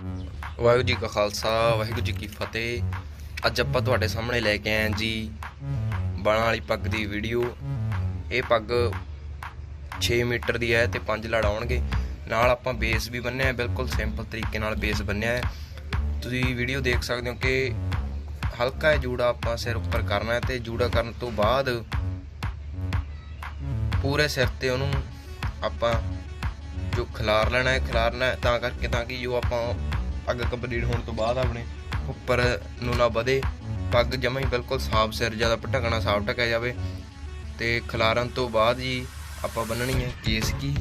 ਵਾਹਿਗੁਰੂ ਜੀ ਕਾ ਖਾਲਸਾ, ਵਾਹਿਗੁਰੂ ਜੀ ਕੀ ਫਤਿਹ। ਅੱਜ ਆਪਾਂ ਤੁਹਾਡੇ ਸਾਹਮਣੇ ਲੈ ਕੇ ਆਏ ਜੀ ਬਾਲਾਂ ਵਾਲੀ ਪੱਗ ਦੀ ਵੀਡੀਓ ਇਹ ਪੱਗ 6 ਮੀਟਰ ਦੀ ਹੈ ਤੇ 5 ਲੜ ਆਉਣਗੇ। ਨਾਲ ਆਪਾਂ ਬੇਸ ਵੀ ਬੰਨਿਆ ਬਿਲਕੁਲ ਸਿੰਪਲ ਤਰੀਕੇ ਨਾਲ ਬੇਸ ਬੰਨਿਆ ਹੈ। ਤੁਸੀਂ ਵੀਡੀਓ ਦੇਖ ਸਕਦੇ ਹੋ ਕਿ ਹਲਕਾ ਜਿਹਾ ਜੂੜਾ ਆਪਾਂ ਸਿਰ ਉੱਪਰ ਕਰਨਾ ਹੈ ਤੇ ਜੂੜਾ ਕਰਨ ਤੋਂ ਬਾਅਦ ਪੂਰੇ ਸਿਰ ਤੇ ਉਹਨੂੰ ਆਪਾਂ ਜੋ ਖਿਲਾਰ ਲੈਣਾ ਹੈ, ਖਿਲਾਰਨਾ ਤਾਂ ਕਰਕੇ ਤਾਂ ਕਿ ਜੋ ਆਪਾਂ ਪੱਗ ਕੰਪਲੀਟ ਹੋਣ ਤੋਂ ਬਾਅਦ ਆਪਣੇ ਉੱਪਰ ਨੂੰ ਨਾ ਵਧੇ। ਪੱਗ ਜਮਾਂ ਹੀ ਬਿਲਕੁਲ ਸਾਫ਼ ਸਿਰ ਜ਼ਿਆਦਾ ਢਕਣਾ ਸਾਫ਼ ਢਕਿਆ ਜਾਵੇ। ਤੇ ਖਿਲਾਰਨ ਤੋਂ ਬਾਅਦ ਜੀ ਆਪਾਂ ਬੰਨਣੀ ਹੈ ਕੇਸ ਕੀ?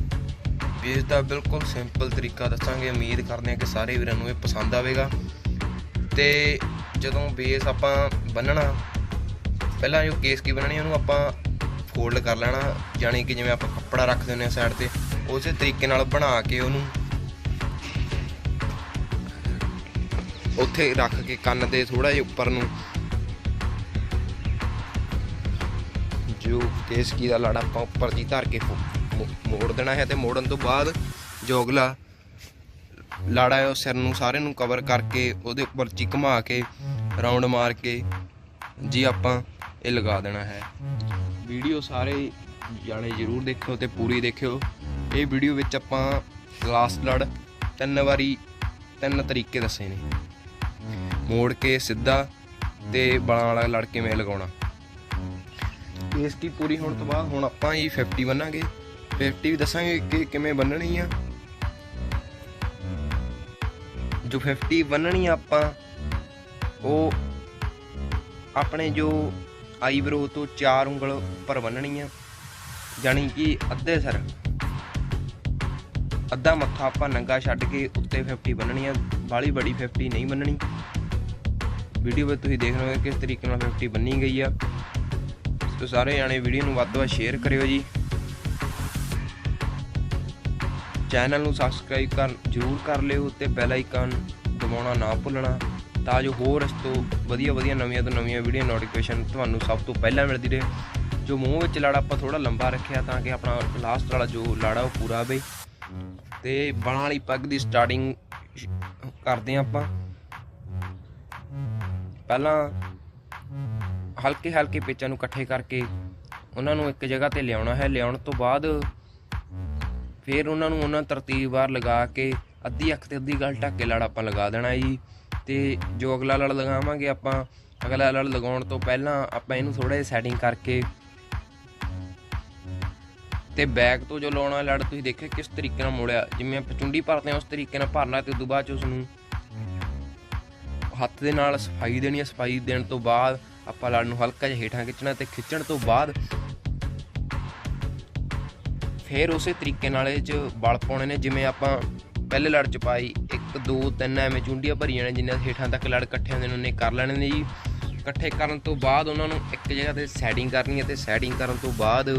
ਬੇਸ ਦਾ ਬਿਲਕੁਲ ਸਿੰਪਲ ਤਰੀਕਾ ਦੱਸਾਂਗੇ। ਉਮੀਦ ਕਰਦੇ ਹਾਂ ਕਿ ਸਾਰੇ ਵੀਰਾਂ ਨੂੰ ਇਹ ਪਸੰਦ ਆਵੇਗਾ। ਤੇ ਜਦੋਂ ਬੇਸ ਆਪਾਂ ਬੰਨਣਾ ਪਹਿਲਾਂ ਜੋ ਕੇਸ ਕੀ ਬੰਨਣੀ ਉਹਨੂੰ ਆਪਾਂ ਫੋਲਡ ਕਰ ਲੈਣਾ। ਯਾਨੀ ਕਿ ਜਿਵੇਂ ਆਪਾਂ ਕੱਪੜਾ ਰੱਖ ਦਿੰਦੇ ਆ ਸਾਈਡ ਤੇ, ਉਸੇ ਤਰੀਕੇ ਨਾਲ ਬਣਾ ਕੇ ਉਹਨੂੰ ਉੱਥੇ ਰੱਖ ਕੇ ਕੰਨ ਦੇ ਥੋੜਾ ਜਿਹਾ ਉੱਪਰ ਨੂੰ। ਜੋ ਕੇਸਕੀ ਦਾ ਲੜਾ ਆਪਾਂ ਉੱਪਰ ਦੀ ਧਰ ਕੇ ਮੋੜ ਦੇਣਾ ਹੈ ਤੇ ਮੋੜਨ ਤੋਂ ਬਾਅਦ ਜੋ ਅਗਲਾ ਲਾੜਾ ਹੈ ਉਹ ਸਿਰ ਨੂੰ ਸਾਰੇ ਨੂੰ ਕਵਰ ਕਰਕੇ ਉਹਦੇ ਉੱਪਰ ਚੀ ਘੁਮਾ ਕੇ ਰਾਉਂਡ ਮਾਰ ਕੇ ਜੀ ਆਪਾਂ ਇਹ ਲਗਾ ਦੇਣਾ ਹੈ। ਵੀਡੀਓ ਸਾਰੇ ਜਾਣੇ ਜ਼ਰੂਰ ਦੇਖਿਓ ਤੇ ਪੂਰੀ ਦੇਖਿਓ। ਇਹ ਵੀਡੀਓ ਵਿੱਚ ਆਪਾਂ ਲਾਸਟ ਲੜ ਤਿੰਨ ਵਾਰੀ ਤਿੰਨ ਤਰੀਕੇ ਦੱਸੇ ਨੇ। ਮੋੜ ਕੇ ਸਿੱਧਾ ਤੇ ਬਾਲਾਂ ਵਾਲਾ ਲੜ ਕਿਵੇਂ ਲਗਾਉਣਾ। ਇਸ ਕੀ ਪੂਰੀ ਹੋਣ ਤੋਂ ਬਾਅਦ ਹੁਣ ਆਪਾਂ ਇਹ 50 ਬੰਨਾਂਗੇ। 50 ਵੀ ਦੱਸਾਂਗੇ ਕਿ ਕਿਵੇਂ ਬੰਨਣੀ ਆ। ਜੋ 50 ਬੰਨਣੀ ਆਪਾਂ, ਉਹ ਆਪਣੇ ਜੋ ਆਈਬ੍ਰੋ ਤੋਂ ਚਾਰ ਉਂਗਲ ਉੱਪਰ ਬੰਨਣੀ ਆ। ਜਾਣੀ ਕਿ ਅੱਧੇ ਸਿਰ, ਅੱਧਾ ਮੱਥਾ ਆਪਾਂ ਨੰਗਾ ਛੱਡ ਕੇ ਉੱਤੇ 50 ਬੰਨਣੀ ਆ। ਬਾਲੀ ਬੜੀ 50 ਨਹੀਂ ਬੰਨਣੀ। ਵੀਡੀਓ ਵਿੱਚ ਤੁਸੀਂ ਦੇਖ ਰਹੇ ਹੋ ਕਿਸ ਤਰੀਕੇ ਨਾਲ 50 ਬੰਨੀ ਗਈ ਆ। ਸੋ ਸਾਰੇ ਜਾਣੇ ਵੀਡੀਓ ਨੂੰ ਵੱਧ ਤੋਂ ਵੱਧ ਸ਼ੇਅਰ ਕਰਿਓ ਜੀ। ਚੈਨਲ ਨੂੰ ਸਬਸਕ੍ਰਾਈਬ ਕਰ, ਜਰੂਰ ਕਰ ਲਿਓ ਤੇ ਬੈਲ ਆਈਕਨ ਦਬਾਉਣਾ ਨਾ ਭੁੱਲਣਾ ਤਾਂ ਜੋ ਹੋਰ ਇਸ ਤੋਂ ਵਧੀਆ ਵਧੀਆ ਨਵੀਆਂ ਤੋਂ ਨਵੀਆਂ ਵੀਡੀਓ ਨੋਟੀਫਿਕੇਸ਼ਨ ਤੁਹਾਨੂੰ ਸਭ ਤੋਂ ਪਹਿਲਾਂ ਮਿਲਦੀ ਰਹੇ। ਜੋ ਮੂੰਹ ਵਿੱਚ ਲਾੜਾ ਆਪਾਂ ਥੋੜਾ ਲੰਬਾ ਰੱਖਿਆ ਤਾਂ ਕਿ ਆਪਣਾ ਲਾਸਟ ਵਾਲਾ ਜੋ ਲਾੜਾ ਉਹ ਪੂਰਾ ਆਵੇ ਤੇ ਬਾਲਾਂ ਵਾਲੀ ਪੱਗ ਦੀ ਸਟਾਰਟਿੰਗ ਕਰਦੇ ਹਾਂ ਆਪਾਂ। ਪਹਿਲਾਂ ਹਲਕੇ ਹਲਕੇ ਪੇਚਾਂ ਨੂੰ ਇਕੱਠੇ ਕਰਕੇ ਉਹਨਾਂ ਨੂੰ ਇੱਕ ਜਗ੍ਹਾ ਤੇ ਲਿਆਉਣਾ ਹੈ। ਲਿਆਉਣ ਤੋਂ ਬਾਅਦ ਫਿਰ ਉਹਨਾਂ ਨੂੰ ਉਹਨਾਂ ਤਰਤੀਬਵਾਰ ਲਗਾ ਕੇ ਅੱਧੀ ਅੱਖ ਤੇ ਅੱਧੀ ਗੱਲ ਢੱਕ ਕੇ ਲੜ ਆਪਾਂ ਲਗਾ ਦੇਣਾ ਜੀ। ਤੇ ਜੋ ਅਗਲਾ ਲੜ ਲਗਾਵਾਂਗੇ ਆਪਾਂ, ਅਗਲਾ ਲੜ ਲਗਾਉਣ ਤੋਂ ਪਹਿਲਾਂ ਆਪਾਂ ਇਹਨੂੰ ਥੋੜਾ ਜਿਹਾ ਸੈਟਿੰਗ ਕਰਕੇ ਤੇ ਬੈਕ ਤੋਂ ਜੋ ਲਾਉਣਾ ਲੜ ਤੁਸੀਂ ਦੇਖਿਓ ਕਿਸ ਤਰੀਕੇ ਨਾਲ ਮੋੜਿਆ। ਜਿਵੇਂ ਆਪਾਂ ਚੁੰਡੀ ਭਰਦੇ ਹਾਂ, ਉਸ ਤਰੀਕੇ ਨਾਲ ਭਰਨਾ ਤੇ ਉਦੋਂ ਬਾਅਦ ਚ ਉਸ ਨੂੰ ਹੱਥ ਦੇ ਨਾਲ ਸਫ਼ਾਈ ਦੇਣੀ ਹੈ। ਸਫ਼ਾਈ ਦੇਣ ਤੋਂ ਬਾਅਦ ਆਪਾਂ ਲੜ ਨੂੰ ਹਲਕਾ ਜਿਹਾ ਹੇਠਾਂ ਖਿੱਚਣਾ ਤੇ ਖਿੱਚਣ ਤੋਂ ਬਾਅਦ ਫਿਰ ਉਸੇ ਤਰੀਕੇ ਨਾਲ ਇਹ ਚ ਬਲ ਪਾਉਣੇ ਨੇ। ਜਿਵੇਂ ਆਪਾਂ ਪਹਿਲੇ ਲੜ ਚ ਪਾਈ 1 2 3 ਐਵੇਂ ਚੁੰਡੀਆਂ ਭਰੀਆਂ ਨੇ ਜਿੰਨੇ ਹੇਠਾਂ ਤੱਕ ਲੜ ਇਕੱਠੇ ਹੁੰਦੇ ਨੇ, ਉਹਨੇ ਕਰ ਲੈਣੇ ਨੇ ਜੀ। ਇਕੱਠੇ ਕਰਨ ਤੋਂ ਬਾਅਦ ਉਹਨਾਂ ਨੂੰ ਇੱਕ ਜਗ੍ਹਾ ਤੇ ਸੈਟਿੰਗ ਕਰਨੀ ਹੈ ਤੇ ਸੈਟਿੰਗ ਕਰਨ ਤੋਂ ਬਾਅਦ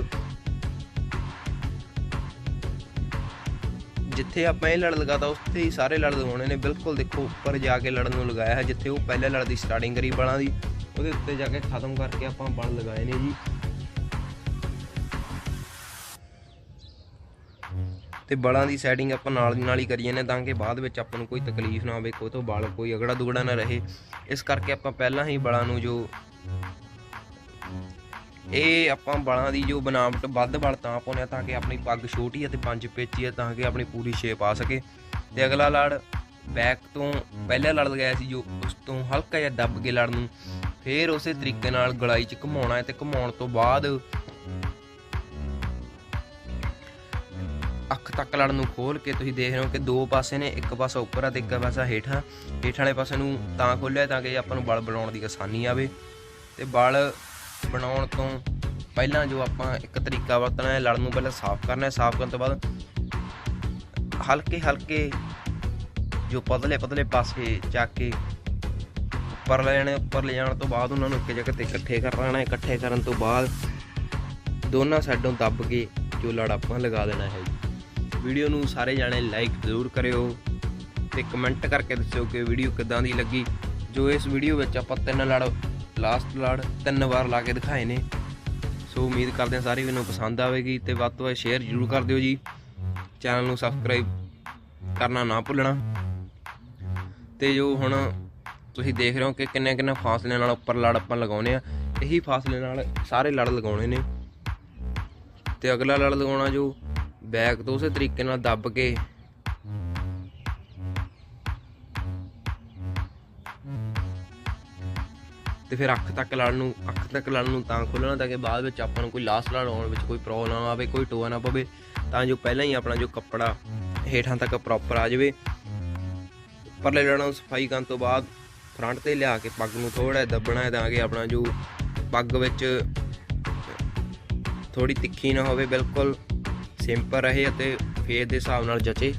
ਜਿੱਥੇ ਆਪਾਂ ਇਹ ਲੜ ਲਗਾਤਾ, ਉੱਥੇ ਹੀ ਸਾਰੇ ਲੜ ਲਗਾਉਣੇ ਨੇ। ਬਿਲਕੁਲ ਦੇਖੋ, ਉੱਪਰ ਜਾ ਕੇ ਲੜਨ ਨੂੰ ਲਗਾਇਆ ਹੈ, ਜਿੱਥੇ ਉਹ ਪਹਿਲੇ ਲੜ ਦੀ ਸਟਾਰਟਿੰਗ ਕਰੀ ਬਲਾਂ ਦੀ, ਉਹਦੇ ਉੱਤੇ ਜਾ ਕੇ ਖਤਮ ਕਰਕੇ ਆਪਾਂ ਬਲ ਲਗਾਏ ਨੇ ਜੀ। ਤੇ ਬਲਾਂ ਦੀ ਸੈਟਿੰਗ ਆਪਾਂ ਨਾਲ ਦੀ ਨਾਲ ਹੀ ਕਰੀ ਜਾਂਦੇ ਤਾਂ ਕਿ ਬਾਅਦ ਵਿੱਚ ਆਪਾਂ ਨੂੰ ਕੋਈ ਤਕਲੀਫ ਨਾ ਆਵੇ ਕੋਈ ਤੋਂ ਬਲ ਕੋਈ ਅਗੜਾ ਦੁਗੜਾ ਨਾ ਰਹੇ। ਇਸ ਕਰਕੇ ਆਪਾਂ ਪਹਿਲਾਂ ਹੀ ਬਲਾਂ ਨੂੰ ਜੋ ਇਹ ਆਪਾਂ ਬਲਾਂ ਦੀ ਜੋ ਬਨਾਵਟ ਵੱਧ ਬਲ ਤਾਂ ਪਾਉਂਦੇ ਆ ਤਾਂ ਕਿ ਆਪਣੀ ਪੱਗ ਛੋਟੀ ਹੈ ਤੇ ਪੰਜ ਪੇਚੀ ਹੈ ਤਾਂ ਕਿ ਆਪਣੀ ਪੂਰੀ ਸ਼ੇਪ ਆ ਸਕੇ। ਤੇ ਅਗਲਾ ਲੜ ਬੈਕ ਤੋਂ ਪਹਿਲਾ ਲੜ ਲਗਾਇਆ ਸੀ ਜੋ ਉਸ ਤੋਂ ਹਲਕਾ ਜਿਹਾ ਦੱਬ ਕੇ ਲੜ ਨੂੰ। ਫੇਰ ਉਸੇ ਤਰੀਕੇ ਨਾਲ ਗਲਾਈ ਚ ਘੁਮਾਉਣਾ ਹੈ ਤੇ ਘੁਮਾਉਣ ਤੋਂ ਬਾਅਦ ਅੱਖ ਤੱਕ ਲੜ ਨੂੰ ਖੋਲ ਕੇ ਤੁਸੀਂ ਦੇਖ ਰਹੇ ਹੋ ਕਿ ਦੋ ਪਾਸੇ ਨੇ, ਇੱਕ ਪਾਸਾ ਉੱਪਰ ਆ ਤੇ ਇੱਕ ਪਾਸਾ ਹੇਠਾਂ। ਹੇਠਾਂ ਵਾਲੇ ਪਾਸੇ ਨੂੰ ਤਾਂ ਖੋਲਿਆ ਤਾਂ ਕਿ ਆਪਾਂ ਨੂੰ ਬਲ ਬਣਾਉਣ ਦੀ ਆਸਾਨੀ ਆਵੇ। ਤੇ ਬਲ ਬਣਾਉਣ ਤੋਂ ਪਹਿਲਾਂ ਜੋ ਆਪਾਂ ਇੱਕ ਤਰੀਕਾ ਵਰਤਣਾ ਹੈ ਲੜ ਨੂੰ ਪਹਿਲਾਂ ਸਾਫ਼ ਕਰਨਾ ਹੈ। ਸਾਫ਼ ਕਰਨ ਤੋਂ ਬਾਅਦ ਹਲਕੇ ਹਲਕੇ ਜੋ ਪਤਲੇ ਪਤਲੇ ਪਾਸੇ ਚੱਕ ਕੇ ਉੱਪਰ ਲੈ ਜਾਣੇ ਉੱਪਰ ਲੈ ਜਾਣ ਤੋਂ ਬਾਅਦ ਉਹਨਾਂ ਨੂੰ ਇੱਕ ਜਗ੍ਹਾ ਤੇ ਇਕੱਠੇ ਕਰ ਲੈਣਾ ਇਕੱਠੇ ਕਰਨ ਤੋਂ ਬਾਅਦ ਦੋਨਾਂ ਸਾਈਡੋਂ ਦੱਬ ਕੇ ਜੋ ਲੜ ਆਪਾਂ ਲਗਾ ਦੇਣਾ ਹੈ ਜੀ। ਵੀਡੀਓ ਨੂੰ ਸਾਰੇ ਜਾਣੇ ਲਾਈਕ ਜ਼ਰੂਰ ਕਰਿਓ ਤੇ ਕਮੈਂਟ ਕਰਕੇ ਦੱਸਿਓ ਕਿ ਵੀਡੀਓ ਕਿੱਦਾਂ ਦੀ ਲੱਗੀ। ਜੋ ਇਸ ਵੀਡੀਓ ਵਿੱਚ ਆਪਾਂ ਤਿੰਨ ਲੜ ਲਾਸਟ ਲੜ ਤਿੰਨ ਵਾਰ ਲਾ ਕੇ ਦਿਖਾਏ ਨੇ। ਸੋ ਉਮੀਦ ਕਰਦੇ ਹਾਂ ਸਾਰੇ ਵੀਰਾਂ ਪਸੰਦ ਆਵੇਗੀ ਤੇ ਵੱਧ ਤੋਂ ਵੱਧ ਸ਼ੇਅਰ ਜ਼ਰੂਰ ਕਰ ਦਿਓ ਜੀ। ਚੈਨਲ ਨੂੰ ਸਬਸਕ੍ਰਾਈਬ ਕਰਨਾ ਨਾ ਭੁੱਲਣਾ। ਤੇ ਜੋ ਹੁਣ ਤੁਸੀਂ ਦੇਖ ਰਹੇ ਹੋ ਕਿ ਕਿੰਨੇ ਕਿੰਨੇ ਫਾਸਲੇ ਨਾਲ ਉੱਪਰ ਲੜ ਆਪਾਂ ਲਗਾਉਨੇ ਆ ਇਹੀ ਫਾਸਲੇ ਨਾਲ ਸਾਰੇ ਲੜ ਲਗਾਉਣੇ ਨੇ। ਤੇ ਅਗਲਾ ਲੜ ਲਗਾਉਣਾ ਜੋ ਬੈਕ ਤੋਂ ਉਸੇ ਤਰੀਕੇ ਨਾਲ ਦੱਬ ਕੇ ਤੇ ਫਿਰ ਅੱਖ ਤੱਕ ਲੜਨ ਨੂੰ, ਅੱਖ ਤੱਕ ਲੜਨ ਨੂੰ ਤਾਂ ਖੋਲਣਾ ਤਾਂ ਕਿ ਬਾਅਦ ਵਿੱਚ ਆਪਾਂ ਨੂੰ ਕੋਈ ਲਾਸਟ ਲੜ ਆਉਣ ਵਿੱਚ ਕੋਈ ਪ੍ਰੋਬਲਮ ਨਾ ਆਵੇ, ਕੋਈ ਟੋਆ ਨਾ ਪਵੇ, ਤਾਂ ਜੋ ਪਹਿਲਾਂ ਹੀ ਆਪਣਾ ਜੋ ਕੱਪੜਾ ਹੇਠਾਂ ਤੱਕ ਪ੍ਰੋਪਰ ਆ ਜਾਵੇ। ਪਰਲੇ ਲੜਾਂ ਨੂੰ ਸਫ਼ਾਈ ਕਰਨ ਤੋਂ ਬਾਅਦ ਫਰੰਟ ਤੇ ਲਿਆ ਕੇ ਪੱਗ ਨੂੰ ਥੋੜਾ ਦੱਬਣਾ ਹੈ ਤਾਂ ਕਿ ਆਪਣਾ ਜੋ ਪੱਗ ਵਿੱਚ ਥੋੜੀ ਤਿੱਖੀ ਨਾ ਹੋਵੇ, ਬਿਲਕੁਲ ਸਿੰਪਲ ਰਹੇ ਅਤੇ ਫੇਸ ਦੇ ਹਿਸਾਬ ਨਾਲ ਜਚੇ।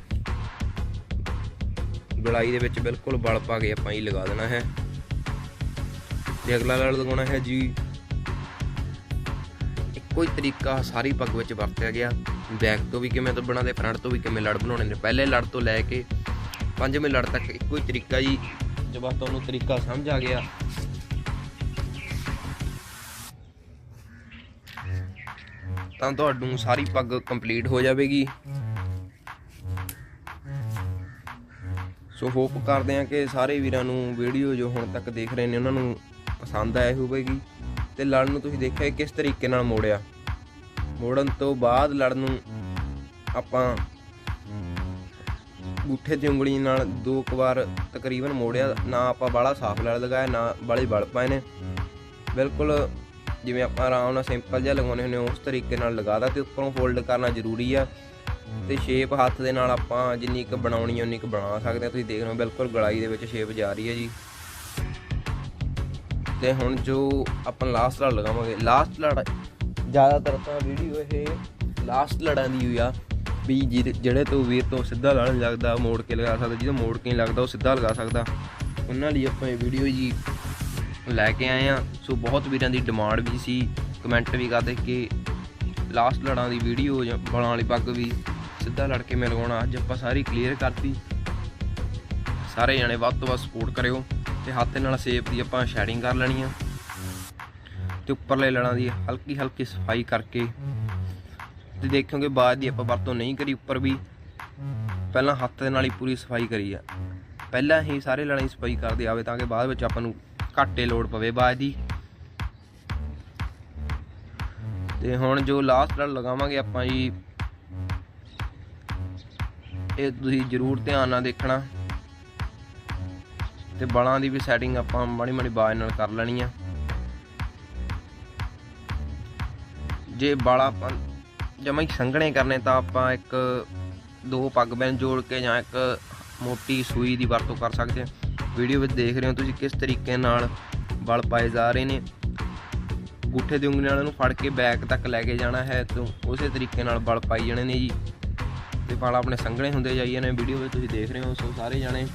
ਗਲਾਈ ਦੇ ਵਿੱਚ ਬਿਲਕੁਲ ਬਲ ਪਾ ਕੇ ਆਪਾਂ ਹੀ ਲਗਾ ਦੇਣਾ ਹੈ। ਤੇ ਅਗਲਾ ਲੜ ਲਗਾਉਣਾ ਹੈ ਜੀ। ਇੱਕੋ ਹੀ ਤਰੀਕਾ ਸਾਰੀ ਪੱਗ ਵਿੱਚ ਵਰਤਿਆ ਗਿਆ। ਬੈਕ ਤੋਂ ਵੀ ਕਿਵੇਂ ਦੱਬਣਾ ਤੇ ਫਰੰਟ ਤੋਂ ਵੀ ਕਿਵੇਂ ਲੜ ਬਣਾਉਣੇ ਨੇ। ਪਹਿਲੇ ਲੜ ਤੋਂ ਲੈ ਕੇ ਪੰਜਵੇਂ ਲੜ ਤੱਕ ਇੱਕੋ ਹੀ ਤਰੀਕਾ ਜੀ। ਜਦੋਂ ਤੁਹਾਨੂੰ ਤਰੀਕਾ ਸਮਝ ਆ ਗਿਆ। ਤਾਂ ਤੁਹਾਨੂੰ ਸਾਰੀ ਪੱਗ ਕੰਪਲੀਟ ਹੋ ਜਾਵੇਗੀ। ਸੋ ਹੋਪ ਕਰਦੇ ਹਾਂ ਕਿ ਸਾਰੇ ਵੀਰਾਂ ਨੂੰ ਵੀਡੀਓ ਜੋ ਹੁਣ ਤੱਕ ਦੇਖ ਰਹੇ ਨੇ, ਉਹਨਾਂ ਨੂੰ ਪਸੰਦ ਆਈ ਹੋਵੇਗੀ ਤੇ ਲੜ ਨੂੰ ਤੁਸੀਂ ਦੇਖਿਆ ਕਿਸ ਤਰੀਕੇ ਨਾਲ ਮੋੜਿਆ? ਮੋੜਨ ਤੋਂ ਬਾਅਦ ਲੜ ਨੂੰ ਆਪਾਂ ਗੁੱਠੇ ਦੀ ਉਂਗਲੀ ਨਾਲ ਦੋ ਕੁ ਵਾਰ ਤਕਰੀਬਨ ਮੋੜਿਆ। ਨਾ ਆਪਾਂ ਬਾਲਾ ਸਾਫ਼ ਲੜ ਲਗਾਇਆ ਨਾ ਬਾਲੇ ਬਲ ਪਾਏ ਨੇ। ਬਿਲਕੁਲ ਜਿਵੇਂ ਆਪਾਂ ਆਰਾਮ ਨਾਲ ਸਿੰਪਲ ਜਿਹਾ ਲਗਾਉਣੇ ਹੁੰਦੇ ਉਸ ਤਰੀਕੇ ਨਾਲ ਲਗਾਦਾ ਤੇ ਉੱਪਰੋਂ ਫੋਲਡ ਕਰਨਾ ਜ਼ਰੂਰੀ ਆ। ਤੇ ਸ਼ੇਪ ਹੱਥ ਦੇ ਨਾਲ ਆਪਾਂ ਜਿੰਨੀ ਕੁ ਬਣਾਉਣੀ ਉਨੀ ਕੁ ਬਣਾ ਸਕਦੇ ਆ। ਤੁਸੀਂ ਦੇਖ ਰਹੇ ਹੋ ਬਿਲਕੁਲ ਗਲਾਈ ਦੇ ਵਿੱਚ ਸ਼ੇਪ ਜਾ ਰਹੀ ਹੈ ਜੀ। ਤੇ ਹੁਣ ਜੋ ਆਪਾਂ ਲਾਸਟ ਲੜ ਲਗਾਵਾਂਗੇ। ਲਾਸਟ ਲੜ ਜ਼ਿਆਦਾਤਰ ਤਾਂ ਵੀਡੀਓ ਇਹ ਲਾਸਟ ਲੜਾਂ ਦੀ ਹੋਈ ਆ ਵੀ ਜਿਹਦੇ- ਜਿਹੜੇ ਤੋਂ ਵੀਰ ਤੋਂ ਸਿੱਧਾ ਲੜਨ ਲੱਗਦਾ ਮੋੜ ਕੇ ਲਗਾ ਸਕਦਾ, ਜਿਹਦਾ ਮੋੜ ਕੇ ਨਹੀਂ ਲੱਗਦਾ, ਉਹ ਸਿੱਧਾ ਲਗਾ ਸਕਦਾ। ਉਹਨਾਂ ਲਈ ਆਪਾਂ ਇਹ ਵੀਡੀਓ ਜੀ ਲੈ ਕੇ ਆਏ ਆ ਸੋ ਬਹੁਤ ਵੀਰਾਂ ਦੀ ਡਿਮਾਂਡ ਵੀ ਸੀ। ਕਮੈਂਟ ਵੀ ਕਰਦੇ ਕਿ ਲਾਸਟ ਲੜਾਂ ਦੀ ਵੀਡੀਓ ਜਾਂ ਬਲਾਂ ਵਾਲੀ ਪੱਗ ਵੀ ਸਿੱਧਾ ਲੜ ਕੇ ਮੈਂ ਲਗਾਉਣਾ ਅੱਜ ਆਪਾਂ ਸਾਰੀ ਕਲੀਅਰ ਕਰਤੀ। ਸਾਰੇ ਜਣੇ ਵੱਧ ਤੋਂ ਵੱਧ ਸਪੋਰਟ ਕਰਿਓ। ਤੇ ਹੱਥ ਨਾਲ ਸੇਪ ਦੀ ਆਪਾਂ ਸ਼ੈਡਿੰਗ ਕਰ ਲੈਣੀ ਆ। ਤੇ ਉੱਪਰਲੇ ਲੜਾਂ ਦੀ ਹਲਕੀ ਹਲਕੀ ਸਫ਼ਾਈ ਕਰਕੇ। ਤੇ ਦੇਖੋਗੇ ਬਾਅਦ ਦੀ ਆਪਾਂ ਵਰਤੋਂ ਨਹੀਂ ਕਰੀ ਉੱਪਰ ਵੀ। ਪਹਿਲਾਂ ਹੱਥ ਦੇ ਨਾਲ ਹੀ ਪੂਰੀ ਸਫ਼ਾਈ ਕਰੀ ਆ। ਪਹਿਲਾਂ ਹੀ ਸਾਰੇ ਲੜਾਂ ਦੀ ਸਫ਼ਾਈ ਕਰਦੇ ਆਵੇ ਤਾਂ ਕਿ ਬਾਅਦ ਵਿੱਚ ਆਪਾਂ ਨੂੰ ਘਾਟੇ ਲੋੜ ਪਵੇ ਬਾਅਦ ਦੀ। ਤੇ ਹੁਣ ਜੋ ਲਾਸਟ ਲੜ ਲਗਾਵਾਂਗੇ ਆਪਾਂ ਜੀ। ਇਹ ਤੁਸੀਂ ਜ਼ਰੂਰ ਧਿਆਨ ਨਾਲ ਦੇਖਣਾ। ਤੇ ਬਲਾਂ ਦੀ ਵੀ ਸੈਟਿੰਗ ਆਪਾਂ ਮਾੜੀ ਮਾੜੀ ਬਾਜ ਨਾਲ ਕਰ ਲੈਣੀ ਆ। ਜੇ ਬਲ ਆਪਾਂ ਜਮਾਂ ਹੀ ਸੰਘਣੇ ਕਰਨੇ ਤਾਂ ਆਪਾਂ ਇੱਕ ਦੋ ਪੱਗ ਬੈਨ ਜੋੜ ਕੇ ਜਾਂ ਇੱਕ ਮੋਟੀ ਸੂਈ ਦੀ ਵਰਤੋਂ ਕਰ ਸਕਦੇ ਹਾਂ ਵੀਡੀਓ ਵਿੱਚ ਦੇਖ ਰਹੇ ਹੋ ਤੁਸੀਂ ਕਿਸ ਤਰੀਕੇ ਨਾਲ ਬਲ ਪਾਏ ਜਾ ਰਹੇ ਨੇ। ਗੁੱਠੇ ਦੀ ਉਂਗਲੀ ਨਾਲ ਇਹਨੂੰ ਫੜ ਕੇ ਬੈਕ ਤੱਕ ਲੈ ਕੇ ਜਾਣਾ ਹੈ ਤੇ ਉਸੇ ਤਰੀਕੇ ਨਾਲ ਬਲ ਪਾਈ ਜਾਣੇ ਨੇ ਜੀ। ਤੇ ਬਲ ਆਪਣੇ ਸੰਘਣੇ ਹੁੰਦੇ ਜਾਈਏ ਨੇ। ਵੀਡੀਓ ਵਿੱਚ ਤੁਸੀਂ ਦੇਖ ਰਹੇ ਹੋ ਸੋ ਸਾਰੇ ਜਾਣੇ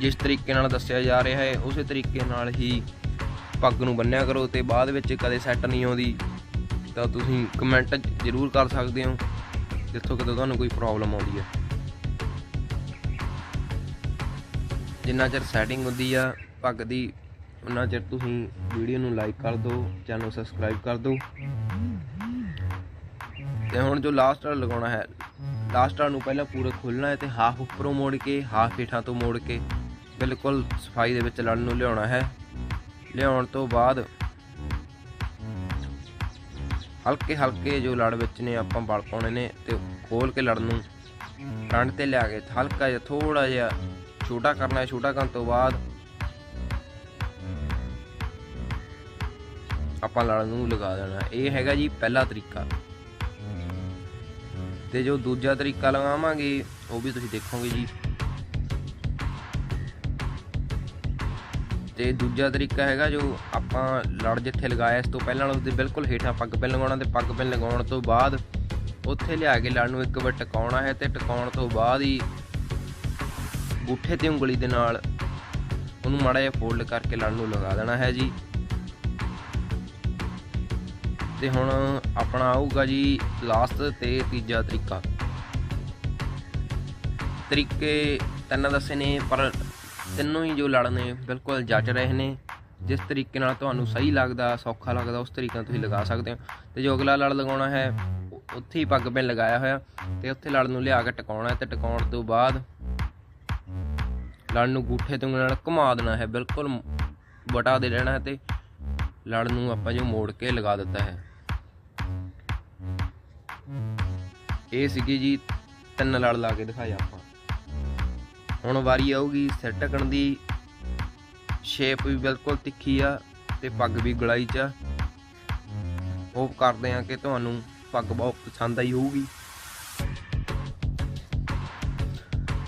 ਜਿਸ ਤਰੀਕੇ ਨਾਲ ਦੱਸਿਆ ਜਾ ਰਿਹਾ ਹੈ, ਉਸੇ ਤਰੀਕੇ ਨਾਲ ਹੀ ਪੱਗ ਨੂੰ ਬੰਨਿਆ ਕਰੋ ਤੇ ਬਾਅਦ ਵਿੱਚ ਕਦੇ ਸੈੱਟ ਨਹੀਂ ਆਉਂਦੀ, ਤਾਂ ਤੁਸੀਂ ਕਮੈਂਟ ਜ਼ਰੂਰ ਕਰ ਸਕਦੇ ਹੋ, ਜਿੱਥੋਂ ਕਿਤੇ ਤੁਹਾਨੂੰ ਕੋਈ ਪ੍ਰੋਬਲਮ ਆਉਂਦੀ ਹੈ। ਜਿੰਨਾ ਚਿਰ ਸੈਟਿੰਗ ਹੁੰਦੀ ਆ ਪੱਗ ਦੀ ਉਹਨਾਂ ਚਿਰ ਤੁਸੀਂ ਵੀਡੀਓ ਨੂੰ ਲਾਈਕ ਕਰ ਦਿਓ ਚੈਨਲ ਨੂੰ ਸਬਸਕ੍ਰਾਈਬ ਕਰ ਦਿਓ। ਤੇ ਹੁਣ ਜੋ ਲਾਸਟ ਵਾਲਾ ਲਗਾਉਣਾ ਹੈ ਲਾਸਟ ਵਾਲ ਨੂੰ ਪਹਿਲਾਂ ਪੂਰਾ ਖੋਲਣਾ ਹੈ ਤੇ ਹਾਫ ਉੱਪਰੋਂ ਮੋੜ ਕੇ ਹਾਫ ਹੇਠਾਂ ਤੋਂ ਮੋੜ ਕੇ। ਬਿਲਕੁਲ ਸਫ਼ਾਈ ਦੇ ਵਿੱਚ ਲੜ ਨੂੰ ਲਿਆਉਣਾ ਹੈ। ਲਿਆਉਣ ਤੋਂ ਬਾਅਦ ਹਲਕੇ ਹਲਕੇ ਜੋ ਲੜ ਵਿੱਚ ਨੇ, ਆਪਾਂ ਬਲ ਪਾਉਣੇ ਨੇ ਤੇ ਖੋਲ ਕੇ ਲੜ ਨੂੰ। ਫਰੰਟ ਤੇ ਲਿਆ ਕੇ ਹਲਕਾ ਜਿਹਾ ਥੋੜਾ ਜਿਹਾ ਛੋਟਾ ਕਰਨਾ ਹੈ, ਛੋਟਾ ਕਰਨ ਤੋਂ ਬਾਅਦ ਆਪਾਂ ਲੜ ਨੂੰ ਲਗਾ ਦੇਣਾ ਇਹ ਹੈਗਾ ਜੀ ਪਹਿਲਾ ਤਰੀਕਾ। ਤੇ ਜੋ ਦੂਜਾ ਤਰੀਕਾ ਲਗਾਵਾਂਗੇ, ਉਹ ਵੀ ਤੁਸੀਂ ਦੇਖੋਗੇ ਜੀ। ਤੇ ਦੂਜਾ ਤਰੀਕਾ ਹੈਗਾ ਜੋ ਆਪਾਂ ਲੜ ਜਿੱਥੇ ਲਗਾਇਆ ਇਸ ਤੋਂ ਪਹਿਲਾਂ ਉਸਦੇ ਬਿਲਕੁਲ ਹੇਠਾਂ ਪੱਗ ਪਿੰਨ ਲਗਾਉਣਾ ਤੇ ਪੱਗ ਪਿੰਨ ਲਗਾਉਣ ਤੋਂ ਬਾਅਦ ਉੱਥੇ ਲਿਆ ਕੇ ਲੜ ਨੂੰ ਇੱਕ ਵਾਰ ਟਿਕਾਉਣਾ ਹੈ ਤੇ ਟਿਕਾਉਣ ਤੋਂ ਬਾਅਦ ਹੀ ਬੂਠੇ ਤੇ ਉਂਗਲੀ ਦੇ ਨਾਲ ਉਹਨੂੰ ਮਾੜਾ ਜਿਹਾ ਫੋਲਡ ਕਰਕੇ ਲੜ ਨੂੰ ਲਗਾ ਦੇਣਾ ਹੈ ਜੀ। ਤੇ ਹੁਣ ਆਪਣਾ ਆਊਗਾ ਜੀ ਲਾਸਟ ਤੇ ਤੀਜਾ ਤਰੀਕਾ। ਤਰੀਕੇ ਤਿੰਨ ਦੱਸੇ ਨੇ ਪਰ ਤਿੰਨੋਂ ਹੀ ਜੋ ਲੜ ਨੇ ਬਿਲਕੁਲ ਜੱਜ ਰਹੇ ਨੇ। ਜਿਸ ਤਰੀਕੇ ਨਾਲ ਤੁਹਾਨੂੰ ਸਹੀ ਲੱਗਦਾ, ਸੌਖਾ ਲੱਗਦਾ, ਉਸ ਤਰੀਕੇ ਨਾਲ ਤੁਸੀਂ ਲਗਾ ਸਕਦੇ ਹੋ। ਤੇ ਜੋ ਅਗਲਾ ਲੜ ਲਗਾਉਣਾ ਹੈ ਉੱਥੇ ਹੀ ਪੱਗ ਪਿੰਨ ਲਗਾਇਆ ਹੋਇਆ। ਤੇ ਉੱਥੇ ਲੜ ਨੂੰ ਲਿਆ ਕੇ ਟਿਕਾਉਣਾ ਤੇ ਟਿਕਾਉਣ ਤੋਂ ਬਾਅਦ ਲੜ ਨੂੰ ਗੂਠੇ ਤੋਂ ਨਾਲ ਘੁਮਾ ਦੇਣਾ ਹੈ। ਬਿਲਕੁਲ ਵਟਾ ਦੇ ਲੈਣਾ ਹੈ ਤੇ ਲੜ ਨੂੰ ਆਪਾਂ ਜੋ ਮੋੜ ਕੇ ਲਗਾ ਦਿੱਤਾ ਹੈ। ਇਹ ਸੀਗੀ ਜੀ ਤਿੰਨ ਲੜ ਲਾ ਕੇ ਦਿਖਾਇਆ ਆਪਾਂ। ਹੁਣ ਵਾਰੀ ਆਊਗੀ ਸਿਰ ਢਕਣ ਦੀ। ਸ਼ੇਪ ਵੀ ਬਿਲਕੁਲ ਤਿੱਖੀ ਆ ਤੇ ਪੱਗ ਵੀ ਗਲਾਈ ਚ ਆ। ਹੋਪ ਕਰਦੇ ਆ ਕਿ ਤੁਹਾਨੂੰ ਪੱਗ ਬਹੁਤ ਪਸੰਦ ਆਈ ਹੋਊਗੀ।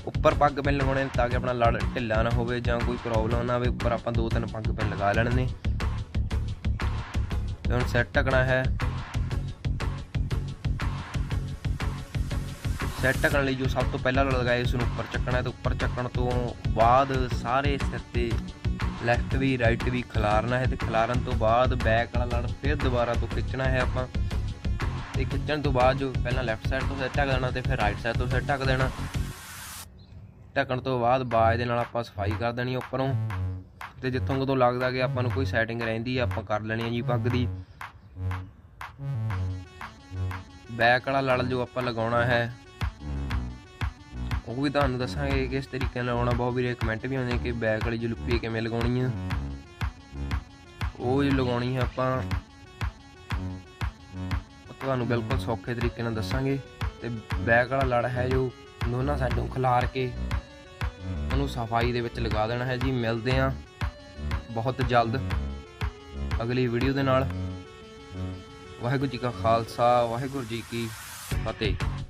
ਉੱਪਰ ਪੱਗ ਪਿੰਨ ਲਗਾਉਣੇ ਤਾਂ ਕਿ ਆਪਣਾ ਲੜ ਢਿੱਲਾ ਨਾ ਹੋਵੇ ਜਾਂ ਕੋਈ ਪ੍ਰੋਬਲਮ ਨਾ ਆਵੇ, ਉੱਪਰ ਆਪਾਂ ਦੋ ਤਿੰਨ ਪੱਗ ਪਿੰਨ ਲਗਾ ਲੈਣੇ ਨੇ। ਹੁਣ ਸੈੱਟ ਢਕਣਾ ਹੈ। ਸੈੱਟ ਢਕਣ ਲਈ ਜੋ ਸਭ ਤੋਂ ਪਹਿਲਾਂ ਲਗਾਏ ਇਸ ਨੂੰ ਉੱਪਰ ਚੱਕਣਾ ਹੈ ਤੇ ਉੱਪਰ ਚੱਕਣ ਤੋਂ ਬਾਅਦ ਸਾਰੇ ਸਿਰ ਤੇ ਲੈਫਟ ਵੀ ਰਾਈਟ ਵੀ ਖਿਲਾਰਨਾ ਹੈ ਤੇ ਖਿਲਾਰਨ ਤੋਂ ਬਾਅਦ ਬੈਕ ਵਾਲਾ ਲੜ ਫਿਰ ਦੁਬਾਰਾ ਤੋਂ ਖਿੱਚਣਾ ਹੈ ਆਪਾਂ ਤੇ ਖਿੱਚਣ ਤੋਂ ਬਾਅਦ ਜੋ ਪਹਿਲਾਂ ਲੈਫਟ ਸਾਈਡ ਤੋਂ ਸੈੱਟ ਢੱਕ ਦੇਣਾ ਤੇ ਫਿਰ ਰਾਈਟ ਸਾਈਡ ਤੋਂ ਸੈੱਟ ਢੱਕ ਦੇਣਾ। ਢੱਕਣ ਤੋਂ ਬਾਅਦ ਬਾਜ ਦੇ ਨਾਲ ਆਪਾਂ ਸਫ਼ਾਈ ਕਰ ਦੇਣੀ ਉੱਪਰੋਂ ਤੇ ਜਿੱਥੋਂ ਕਦੋਂ ਲੱਗਦਾ ਕਿ ਆਪਾਂ ਨੂੰ ਕੋਈ ਸੈਟਿੰਗ ਰਹਿੰਦੀ ਆ, ਆਪਾਂ ਕਰ ਲੈਣੀ ਹੈ ਜੀ ਪੱਗ ਦੀ। ਬੈਕ ਵਾਲਾ ਲੜ ਜੋ ਆਪਾਂ ਲਗਾਉਣਾ ਹੈ ਉਹ ਵੀ ਤੁਹਾਨੂੰ ਦੱਸਾਂਗੇ ਕਿਸ ਤਰੀਕੇ ਨਾਲ ਲਗਾਉਣਾ ਬਹੁਤ ਵੀਰੇ ਕਮੈਂਟ ਵੀ ਆਉਂਦੇ ਕਿ ਬੈਕ ਵਾਲੀ ਜਲੂਪੀ ਕਿਵੇਂ ਲਗਾਉਣੀ ਆ। ਉਹ ਲਗਾਉਣੀ ਹੈ ਆਪਾਂ ਤੁਹਾਨੂੰ ਬਿਲਕੁਲ ਸੌਖੇ ਤਰੀਕੇ ਨਾਲ ਦੱਸਾਂਗੇ। ਤੇ ਬੈਕ ਵਾਲਾ ਲੜ ਹੈ ਜੋ ਦੋਨਾਂ ਸਾਈਡੋਂ ਖਿਲਾਰ ਕੇ ਉਹਨੂੰ ਸਫ਼ਾਈ ਦੇ ਵਿੱਚ ਲਗਾ ਦੇਣਾ ਹੈ ਜੀ। ਮਿਲਦੇ ਆ ਬਹੁਤ ਜਲਦ ਅਗਲੀ ਵੀਡੀਓ ਦੇ ਨਾਲ। ਵਾਹਿਗੁਰੂ ਜੀ ਕਾ ਖਾਲਸਾ, ਵਾਹਿਗੁਰੂ ਜੀ ਕੀ ਫਤਿਹ।